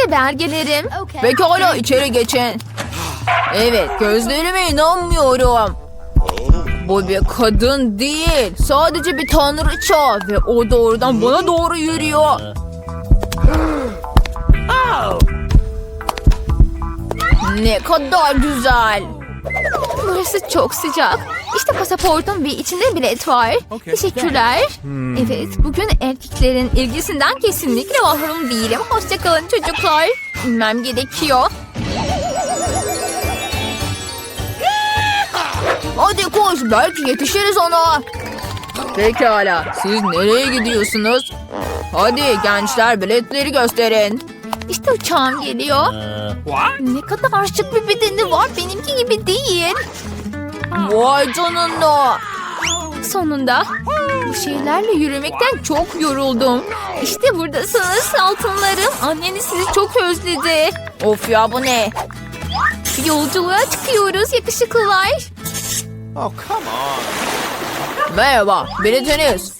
İşte belgelerim. Pekala içeri geçin. Evet gözlerime inanmıyorum. Bu bir kadın değil. Sadece bir tanrıça ve o doğrudan bana doğru yürüyor. Ne kadar güzel. Burası çok sıcak. İşte pasaportum ve içinde bilet var. Teşekkürler. Evet, bugün erkeklerin ilgisinden kesinlikle mahrum değilim. Hoşçakalın çocuklar. İnmem gerekiyor. Hadi koş belki yetişiriz ona. Pekala siz nereye gidiyorsunuz? Hadi gençler biletleri gösterin. İşte uçağım geliyor. Ne kadar şık bir bedeni var. Benimki gibi değil. Vay canına. Sonunda bu şeylerle yürümekten çok yoruldum. İşte buradasınız altınlarım. Anneniz sizi çok özledi. Of ya bu ne? Yolculuğa çıkıyoruz yakışıklılar. Oh, come on. Merhaba biletiniz.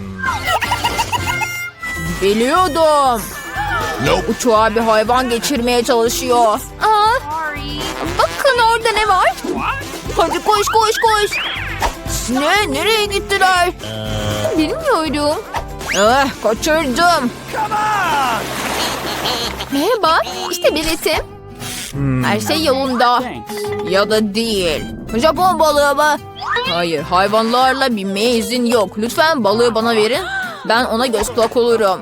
Biliyordum. Uçağa bir hayvan geçirmeye çalışıyor. Aa, bakın orada ne var? Hadi koş koş koş. Ne? Nereye gittiler? Bilmiyorum. Eh, kaçırdım. Merhaba, işte biletim. Her şey yolunda. Ya da değil. Japon balığı mı? Hayır, hayvanlarla binmeye izin yok. Lütfen balığı bana verin. Ben ona göz kulak olurum.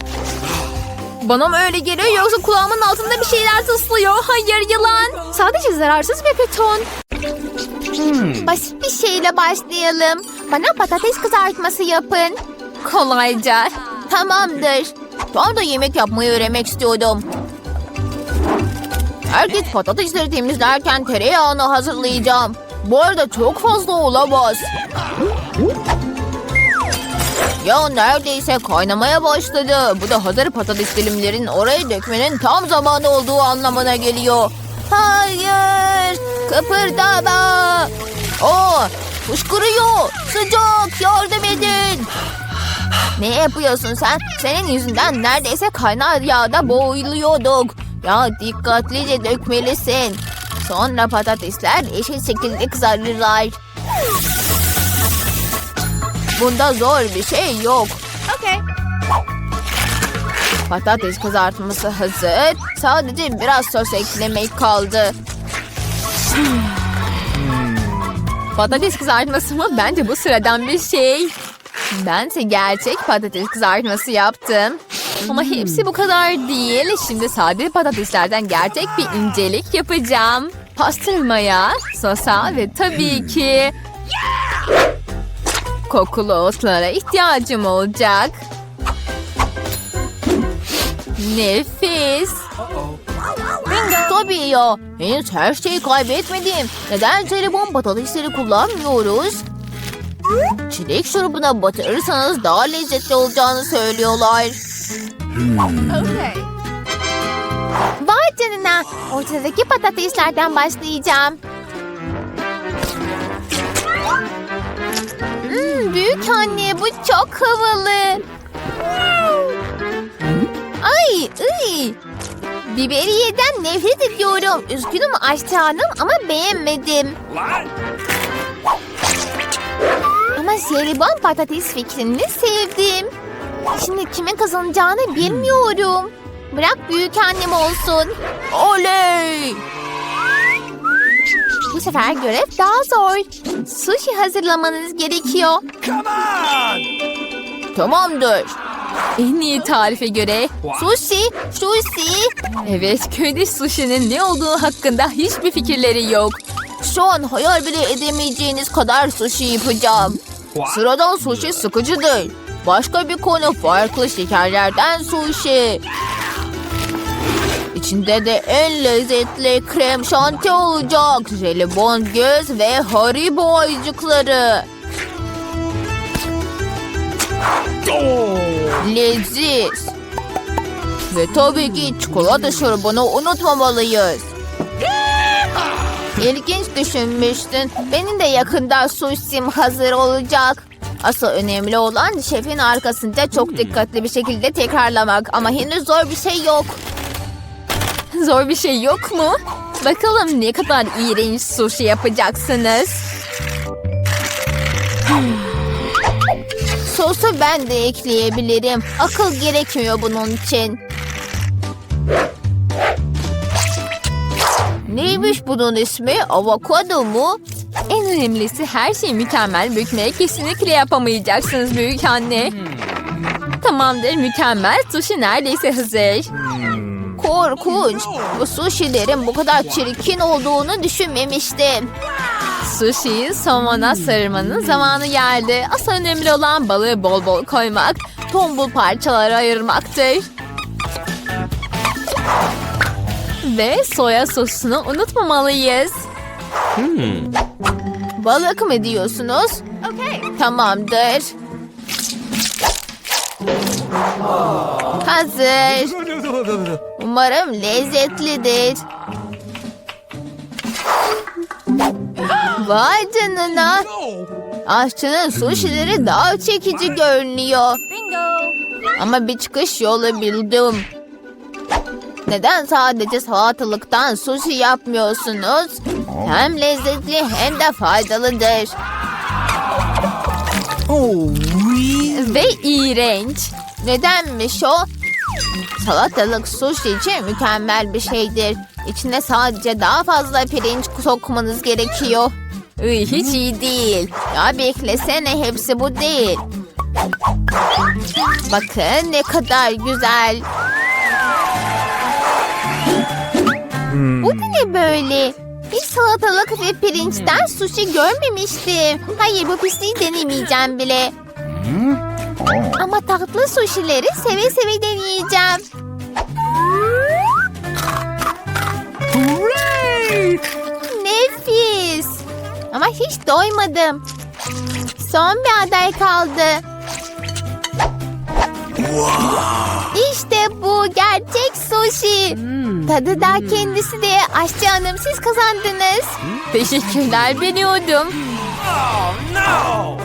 Bana mı öyle geliyor yoksa kulağımın altında bir şeyler tıslıyor? Hayır yılan. Sadece zararsız bir beton. Basit bir şeyle başlayalım. Bana patates kızartması yapın. Kolayca. Tamamdır. Ben de yemek yapmayı öğrenmek istiyordum. Herkes patatesleri temizlerken tereyağını hazırlayacağım. Bu arada çok fazla olamaz. Ya neredeyse kaynamaya başladı. Bu da hazır patates dilimlerin oraya dökmenin tam zamanı olduğu anlamına geliyor. Hayır! Kıpırdama! Aa, fışkırıyor! Sıcak! Yardım edin! Ne yapıyorsun sen? Senin yüzünden neredeyse kaynar yağda boğuluyorduk. Ya dikkatlice dökmelisin. Sonra patatesler eşit şekilde kızarırlar. Bunda zor bir şey yok. Okay. Patates kızartması hazır. Sadece biraz sos eklemek kaldı. Patates kızartması mı? Bence bu sıradan bir şey. Bense gerçek patates kızartması yaptım. Ama hepsi bu kadar değil. Şimdi sade patateslerden gerçek bir incelik yapacağım. Pastırmaya, sosa ve tabii ki kokulu otlara ihtiyacım olacak. Nefis. Tabii ya. Henüz her şeyi kaybetmedim. Neden jelibon patatesleri kullanmıyoruz? Çilek şurubuna batırırsanız daha lezzetli olacağını söylüyorlar. Vay canına. Ortadaki patateslerden başlayacağım. Hmm, büyük anne bu çok havalı. Ay, ıy. Biberiyeden nefret ediyorum. Üzgünüm Aşçı Hanım ama beğenmedim. Ama jelibon patates fikrini sevdim. Şimdi kimin kazanacağını bilmiyorum. Bırak büyük annem olsun. Oley! Bu sefer görev daha zor. Sushi hazırlamanız gerekiyor. Come on! Tamamdır. En iyi tarife göre Sushi, sushi. Evet köyde sushi'nin ne olduğu hakkında hiçbir fikirleri yok. Şu an hayal bile edemeyeceğiniz kadar sushi yapacağım. Sıradan sushi sıkıcıdır. Başka bir konu farklı şekerlerden sushi. İçinde de en lezzetli krem şanti olacak. Jelibon göz ve haribo ayıcıkları. Leziz. Ve tabii ki çikolata şurubunu unutmamalıyız. İlginç düşünmüştün. Benim de yakında sushi'm hazır olacak. Asıl önemli olan şefin arkasında çok dikkatli bir şekilde tekrarlamak. Ama henüz zor bir şey yok. Zor bir şey yok mu? Bakalım ne kadar iğrenç sushi yapacaksınız. Sosu ben de ekleyebilirim. Akıl gerekmiyor bunun için. Neymiş bunun ismi? Avokado mu? En önemlisi her şeyi mükemmel bükmeye kesinlikle yapamayacaksınız büyük anne. Tamamdır mükemmel sushi neredeyse hazır. Korkunç. Bu sushilerin bu kadar çirkin olduğunu düşünmemiştim. Sushi'yi somona sarmanın zamanı geldi. Asıl önemli olan balığı bol bol koymak, tombul parçalara ayırmaktır. Ve soya sosunu unutmamalıyız. Balık mı diyorsunuz? Tamamdır. Hazır. Umarım lezzetlidir. Vay canına. Aşçının sushileri daha çekici görünüyor. Ama bir çıkış yolu bildim. Neden sadece salatalıktan sushi yapmıyorsunuz? Hem lezzetli hem de faydalıdır. Ve iğrenç. Nedenmiş o? Salatalık sushi için mükemmel bir şeydir. İçine sadece daha fazla pirinç sokmanız gerekiyor. Iy, hiç iyi değil. Ya beklesene hepsi bu değil. Bakın ne kadar güzel. Bu da ne böyle? Hiç salatalık ve pirinçten sushi görmemiştim. Hayır bu pisliği denemeyeceğim bile. Ama tatlı sushileri seve seve deneyeceğim. Nefis. Ama hiç doymadım. Son bir aday kaldı. İşte bu gerçek sushi. Tadı da kendisi de aşçı hanım siz kazandınız. Teşekkürler biliyordum. Oh no!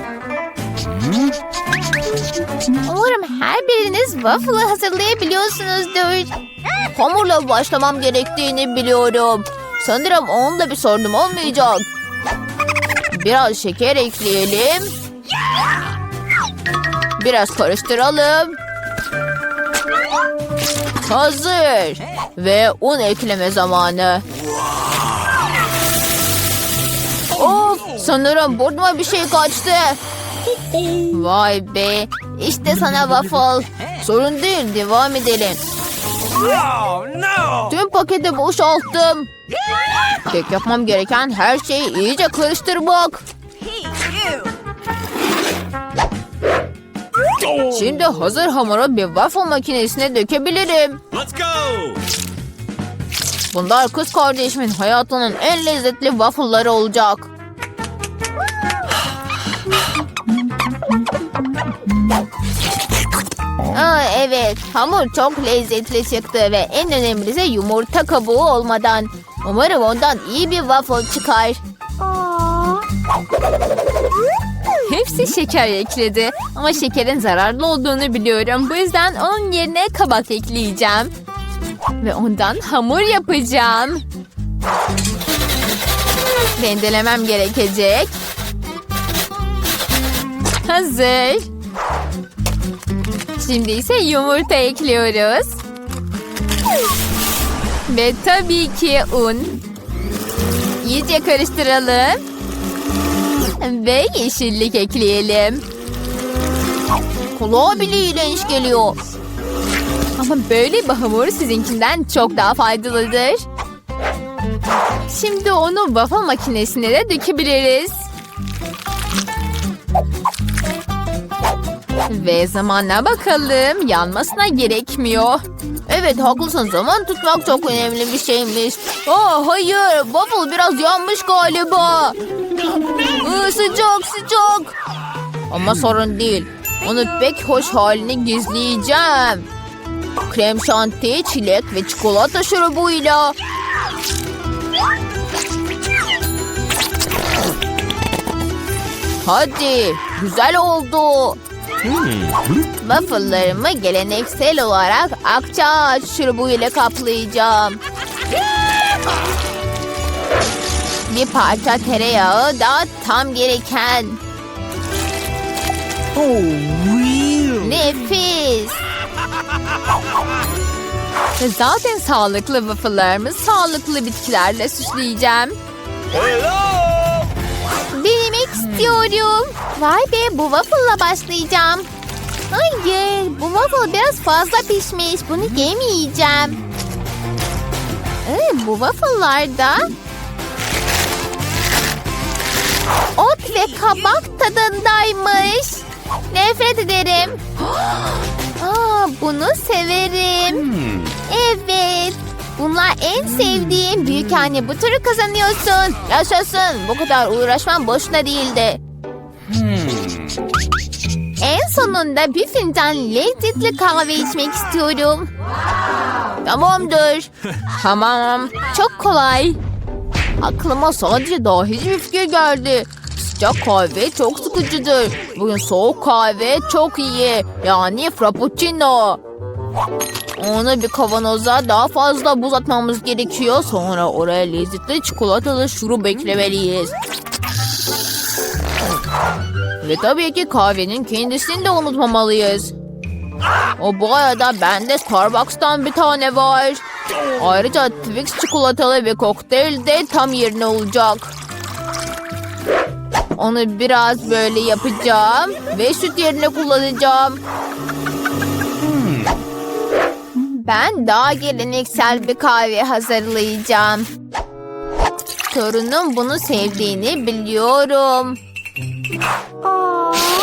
Umarım her biriniz waffle hazırlayabiliyorsunuzdur. Hamurla başlamam gerektiğini biliyorum. Sanırım onda bir sorunum olmayacak. Biraz şeker ekleyelim. Biraz karıştıralım. Hazır. Ve un ekleme zamanı. Of sanırım burnuma bir şey kaçtı. Vay be. İşte sana waffle. Sorun değil devam edelim. Oh no! Tüm paketi boşalttım. Tek yapmam gereken her şeyi iyice karıştırmak. Şimdi hazır hamuru bir waffle makinesine dökebilirim. Let's go! Bunlar kız kardeşimin hayatının en lezzetli waffle'ları olacak. Aa, evet, hamur çok lezzetli çıktı ve en önemlisi yumurta kabuğu olmadan. Umarım ondan iyi bir waffle çıkar. Hepsi şeker ekledi. Ama şekerin zararlı olduğunu biliyorum. Bu yüzden onun yerine kabak ekleyeceğim. Ve ondan hamur yapacağım. Rendelemem gerekecek. Hazır. Şimdi ise yumurta ekliyoruz. Ve tabii ki un. İyice karıştıralım. Ve yeşillik ekleyelim. Kulağa bile iğrenç geliyor. Ama böyle bir hamur sizinkinden çok daha faydalıdır. Şimdi onu waffle makinesine de dökebiliriz. Ve zamanla bakalım yanmasına gerekmiyor. Evet haklısın zaman tutmak çok önemli bir şeymiş. Aa, hayır waffle biraz yanmış galiba. Ee, sıcak sıcak. Ama sorun değil. Onu pek hoş halini gizleyeceğim. Krem şanti, çilek ve çikolata şurubuyla. Hadi güzel oldu. Waffle'larımı geleneksel olarak akçaağaç şurubu ile kaplayacağım. Bir parça tereyağı da tam gereken. Nefis. Ve zaten sağlıklı waffle'larımı sağlıklı bitkilerle süsleyeceğim. Hello! İstiyorum. Vay be bu waffle'la başlayacağım. Hayır bu waffle biraz fazla pişmiş. Bunu yemeyeceğim. Ee, bu waffle'larda ot ve kabak tadındaymış. Nefret ederim. Aa, bunu severim. Evet. Bunlar en sevdiğim. Büyük anne bu turu kazanıyorsun. Yaşasın. Bu kadar uğraşmam boşuna değildi. En sonunda bir fincan lezzetli kahve içmek istiyorum. Tamamdır. Tamam. Çok kolay. Aklıma sadece dahice bir fikir geldi. Sıcak kahve çok sıkıcıdır. Bugün soğuk kahve çok iyi. Yani frappuccino. Onu bir kavanoza daha fazla buz atmamız gerekiyor. Sonra oraya lezzetli çikolatalı şurup eklemeliyiz. Ve tabii ki kahvenin kendisini de unutmamalıyız. O bu arada bende Starbucks'tan bir tane var. Ayrıca Twix çikolatalı bir kokteyl de tam yerine olacak. Onu biraz böyle yapacağım ve süt yerine kullanacağım. Ben daha geleneksel bir kahve hazırlayacağım. Torunum bunu sevdiğini biliyorum.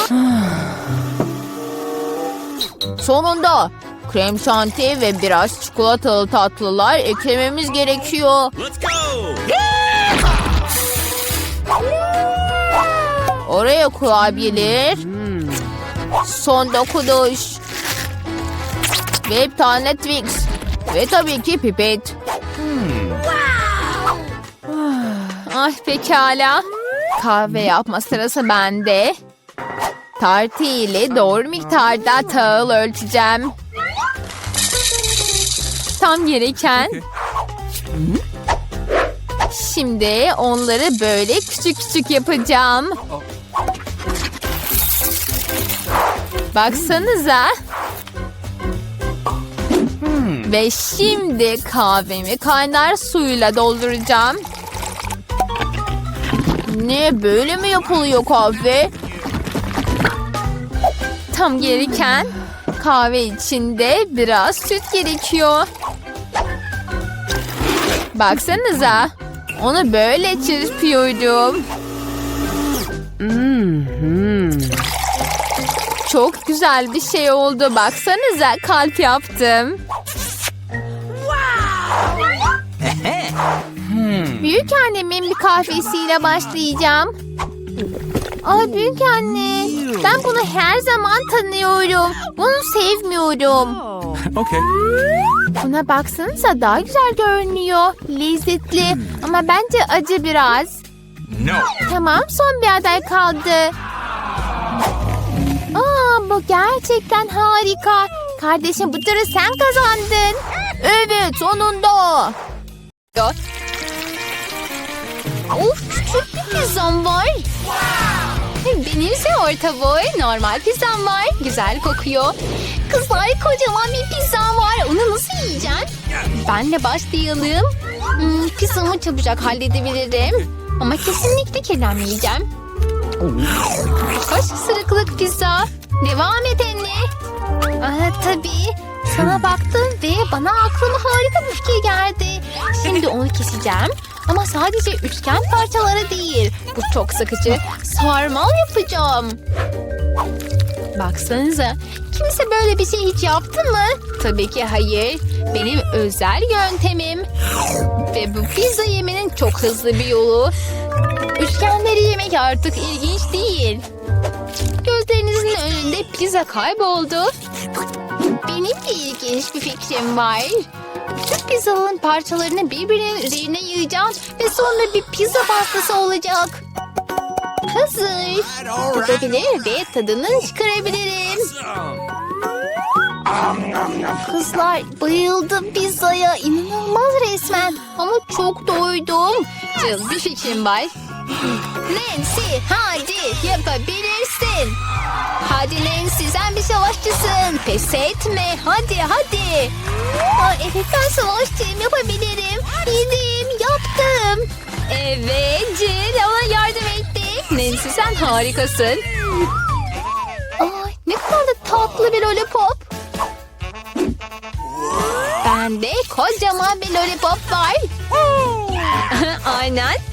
Sonunda krem şanti ve biraz çikolatalı tatlılar eklememiz gerekiyor. Let's go! Oraya kurabiyeler. Son dokunuş. Bir tane Twix. Ve tabii ki pipet. Ah pekala. Kahve yapma sırası bende. Tartı ile doğru miktarda tahıl ölçeceğim. Tam gereken. Şimdi onları böyle küçük küçük yapacağım. Baksanıza. Ve şimdi kahvemi kaynar suyla dolduracağım. Ne böyle mi yapılıyor kahve? Tam gereken kahve içinde biraz süt gerekiyor. Baksanıza. Onu böyle çırpıyorum. Çok güzel bir şey oldu. Baksanıza kalp yaptım. Büyük annemin bir kahvesiyle başlayacağım. Aa büyük anne. Ben bunu her zaman tanıyorum. Bunu sevmiyorum. Okay. Buna baksanıza daha güzel görünüyor. Lezzetli ama bence acı biraz. No. Tamam son bir aday kaldı. Aa bu gerçekten harika. Kardeşim bu turu sen kazandın. Evet sonunda. Of küçük bir pizzam var. Benimse orta boy normal pizzam var. Güzel kokuyor. Kızlar kocaman bir pizzam var. Onu nasıl yiyeceğim? Benle başlayalım. Hmm, pizzamı çabucak halledebilirim. Ama kesinlikle kirlenmeyeceğim. Hoş sırıklık pizza. Devam et anne. Aa, tabii. Sana baktım ve bana aklıma harika bir fikir geldi. Şimdi onu keseceğim. Ama sadece üçgen parçalara değil. Bu çok sıkıcı. Sarmal yapacağım. Baksanıza. Kimse böyle bir şey hiç yaptı mı? Tabii ki hayır. Benim özel yöntemim. Ve bu pizza yemenin çok hızlı bir yolu. Üçgenleri yemek artık ilginç değil. Gözlerinizin önünde pizza kayboldu. Benim de ilginç bir fikrim var. Tüm pizzaların parçalarını birbirinin üzerine yığacağım ve sonra bir pizza pastası olacak. Hazır. Tutabilir ve tadını çıkarabilirim. Kızlar bayıldım pizzaya. İnanılmaz resmen. Ama çok doydum. Jill bir fikrim var. Nancy hadi yapabilirsin. Hadi Nancy sen bir savaşçısın. Pes etme hadi hadi. Aa, evet ben savaşçıyım yapabilirim. Yedim yaptım. Evet Jill ona yardım etti. Nancy sen harikasın. Ay, ne kadar da tatlı bir lollipop. Bende kocaman bir lollipop var. Aynen.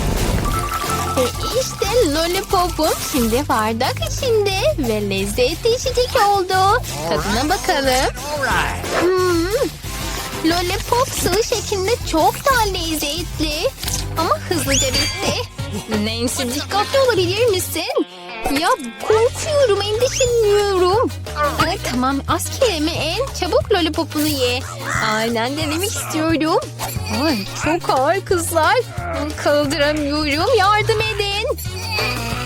işte lollipopum şimdi bardak içinde ve lezzetli içecek oldu. Tadına bakalım. Hmm. Lollipop sıvı şeklinde çok daha lezzetli. Ama hızlıca bitti. Nancy Dikkatli olabilir misin? Ya korkuyorum, endişeleniyorum. Ay, tamam az kelime en çabuk lollipopunu ye. Aynen denemek istiyorum. Ay çok ağır kızlar. Kaldıramıyorum. Yardım edin.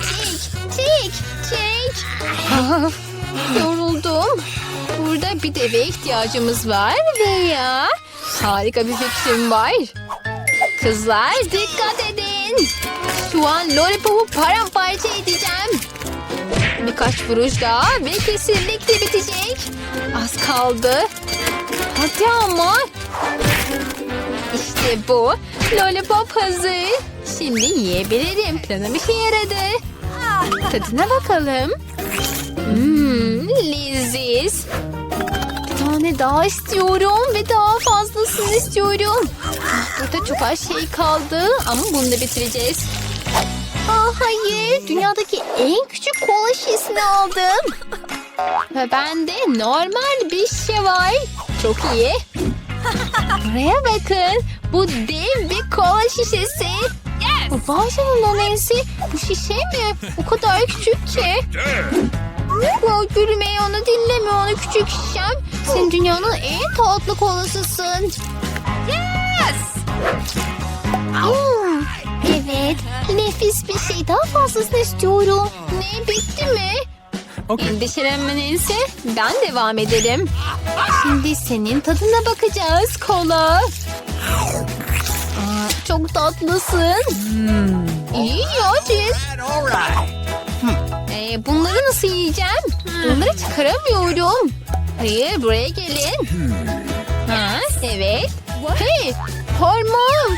Çek, çek, çek. Yoruldum. Burada bir deve ihtiyacımız var veya harika bir fikrim var. Kızlar dikkat edin. Şu an lollipopu paramparça edeceğim. Birkaç vuruş daha ve kesinlikle bitecek. Az kaldı. Hadi ama. İşte bu. Lollipop hazır. Şimdi yiyebilirim. Planım işe yaradı. Tadına bakalım. Hmm, leziz. Bir tane daha istiyorum ve daha fazlasını istiyorum. Burada çok az şey kaldı ama bunu da bitireceğiz. Aa, hayır, dünyadaki en küçük kola şişesini aldım. Ve bende normal bir şey var. Çok iyi. Buraya bakın. Bu dev bir kola şişesi. Vay canına Nancy, bu şişe mi? O kadar küçük ki. Ya gülmeyi onu dinleme onu küçük şişem. Sen dünyanın en tatlı kolasısın. Hmm, evet, nefis bir şey. Daha fazlasını istiyorum. Ne bitti mi? Okay. Endişelenme Nancy. Ben devam edelim. Şimdi senin tadına bakacağız kola. Aa, çok tatlısın. İyi ya right. Ee, bunları nasıl yiyeceğim? Bunları çıkaramıyorum. Hayır buraya gelin. Ha, evet. Hey parmağım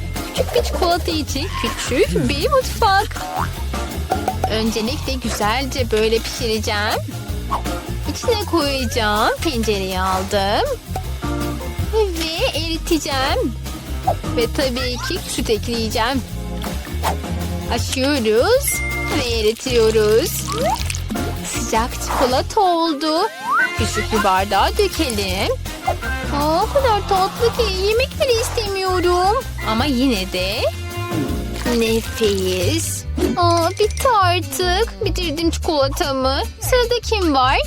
Küçük bir çikolata için küçük bir mutfak. Öncelikle güzelce böyle pişireceğim. İçine koyacağım. Tencereyi aldım. eriteceğim. Ve tabii ki süt ekleyeceğim. Açıyoruz ve eritiyoruz. Sıcak çikolata oldu. Küçük bir bardağa dökelim. Aa, o kadar tatlı ki yemek bile istemiyorum. Ama yine de nefis. Aa, bitti artık. Bitirdim çikolatamı. Sırada kim var?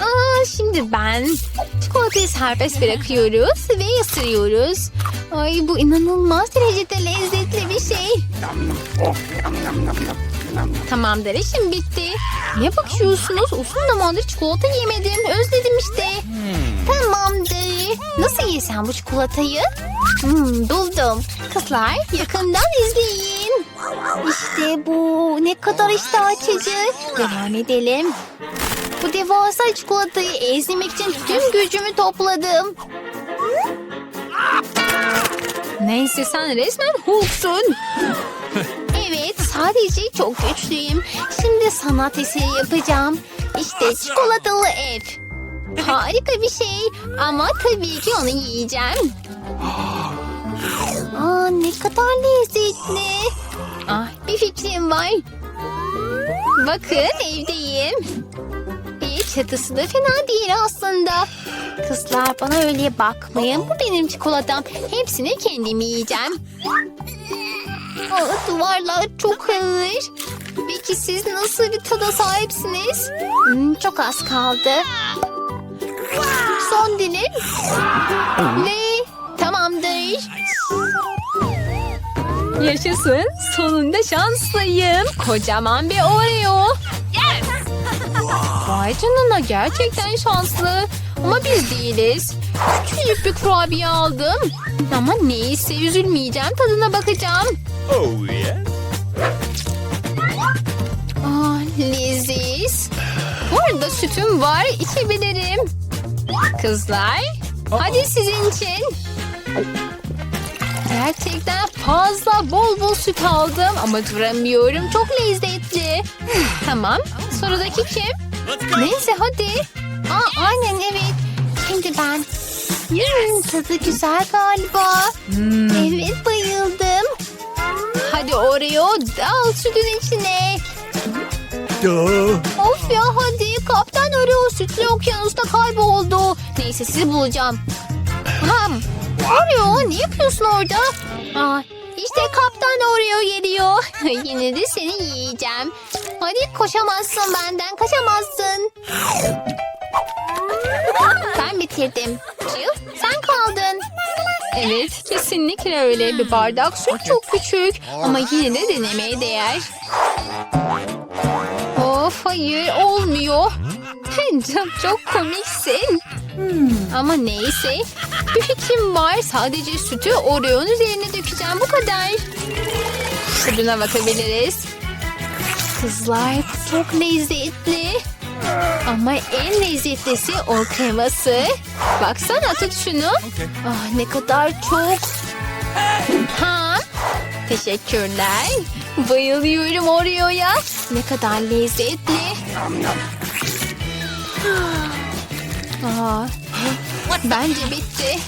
Aa, şimdi ben. Çikolatayı serbest bırakıyoruz ve ısırıyoruz. Ay bu inanılmaz derecede lezzetli bir şey. Tamamdır işim bitti. Ne bakıyorsunuz? Uzun zamandır çikolata yemedim. Özledim işte. Tamamdır. Nasıl yesem bu çikolatayı? Hmm, buldum. Kızlar yakından izleyin. İşte bu. Ne kadar iştah açıcı. Devam edelim. Bu devasa çikolatayı ezmek için tüm gücümü topladım. Neyse sen resmen Hulk'sun. Evet sadece çok güçlüyüm. Şimdi sanat eseri yapacağım. İşte çikolatalı ev. Harika bir şey ama tabii ki onu yiyeceğim. Aa, ne kadar lezzetli. Ah, bir fikrim var. Bakın evdeyim. İyi çatısı da fena değil aslında. Kızlar bana öyle bakmayın. Bu benim çikolatam. Hepsini kendim yiyeceğim. Aa, duvarlar çok ağır. Peki siz nasıl bir tada sahipsiniz? Hmm, çok az kaldı. Son dilim. Ve tamamdır. Yaşasın. Sonunda şanslıyım. Kocaman bir Oreo. Vay canına gerçekten şanslı. Ama biz değiliz. Küçücük bir kurabiye aldım. Ama neyse üzülmeyeceğim tadına bakacağım. Oh, yeah? Ah leziz. Bu arada sütüm var içebilirim. Kızlar hadi sizin için. Gerçekten fazla bol bol süt aldım ama duramıyorum. Çok lezzetli. tamam sıradaki kim? Neyse hadi. Aa, aynen evet. Şimdi ben. Hmm, tadı güzel galiba. Evet bayıldım. Hadi Oreo dal sütün içine. Of ya hadi kaptan Oreo sütlü okyanusta kayboldu. Neyse sizi bulacağım. Ham. Oreo ne yapıyorsun orada? Aa, işte kaptan Oreo geliyor. Yine de seni yiyeceğim. Hadi koşamazsın benden kaçamazsın. Ben bitirdim. Jill sen kaldın. Evet kesinlikle öyle bir bardak süt çok küçük ama yine de denemeye değer. Of hayır olmuyor. Çok, çok komiksin. Ama neyse. Bir fikrim var. Sadece sütü Oreo'nun üzerine dökeceğim. Bu kadar. Tadına bakabiliriz. Kızlar çok lezzetli. Ama en lezzetlisi o kreması. Baksana tut şunu. Ah ne kadar çok. Ha? Teşekkürler. Bayılıyorum Oreo'ya. Ne kadar lezzetli. Aa, bence bitti.